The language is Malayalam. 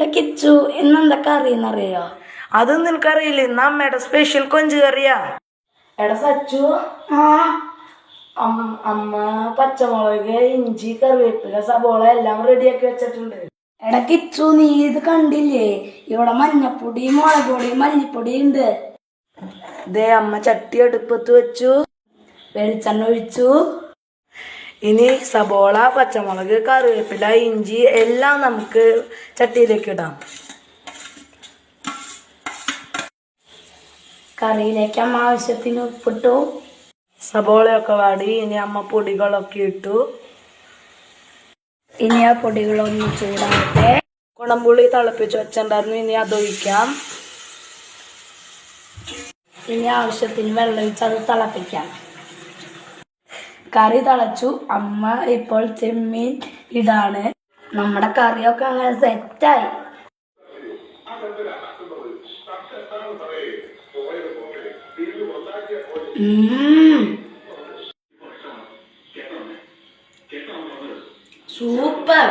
എടാ കിച്ചു കറി അറിയുന്നറിയോ? അതൊന്നും നിനക്കറിയില്ലേ? ഇന്ന് അമ്മയുടെ സ്പെഷ്യൽ കൊഞ്ച് കറിയാ. എടാ സച്ചു. ആ. അമ്മ പച്ചമുളക് ഇഞ്ചി കറിവേപ്പില സബോള എല്ലാം റെഡിയാക്കി വെച്ചിട്ടുണ്ട്. എടാ കിച്ചു നീ ഇത് കണ്ടില്ലേ? ഇവിടെ മഞ്ഞപ്പൊടി മുളക് പൊടി മല്ലിപ്പൊടി ഉണ്ട്. ദേ അമ്മ ചട്ടി അടുപ്പത്ത് വെച്ചു. വെളിച്ചെണ്ണ ഒഴിച്ചു. ഇനി സബോള പച്ചമുളക് കറിവേപ്പില ഇഞ്ചി എല്ലാം നമുക്ക് ചട്ടിയിലേക്ക് ഇടാം. കറിയിലേക്ക് അമ്മ ആവശ്യത്തിന് ഉപ്പിട്ടു. സബോളയൊക്കെ വാടി ഇനി അമ്മ പൊടികളൊക്കെ ഇട്ടു. ഇനി ആ പൊടികളൊന്ന് ചൂടാകട്ടെ കുടംപുളി തിളപ്പിച്ച് വെച്ചിട്ടുണ്ടായിരുന്നു ഇനി അതൊഴിക്കാം ഇനി ആവശ്യത്തിന് വെള്ളം ഒഴിച്ച് അത് തിളപ്പിക്കാം. കറി തിളച്ചു. അമ്മ ഇപ്പോൾ ചെമ്മീൻ ഇടാണ്. നമ്മുടെ കറിയൊക്കെ അങ്ങനെ സെറ്റായി സൂപ്പർ.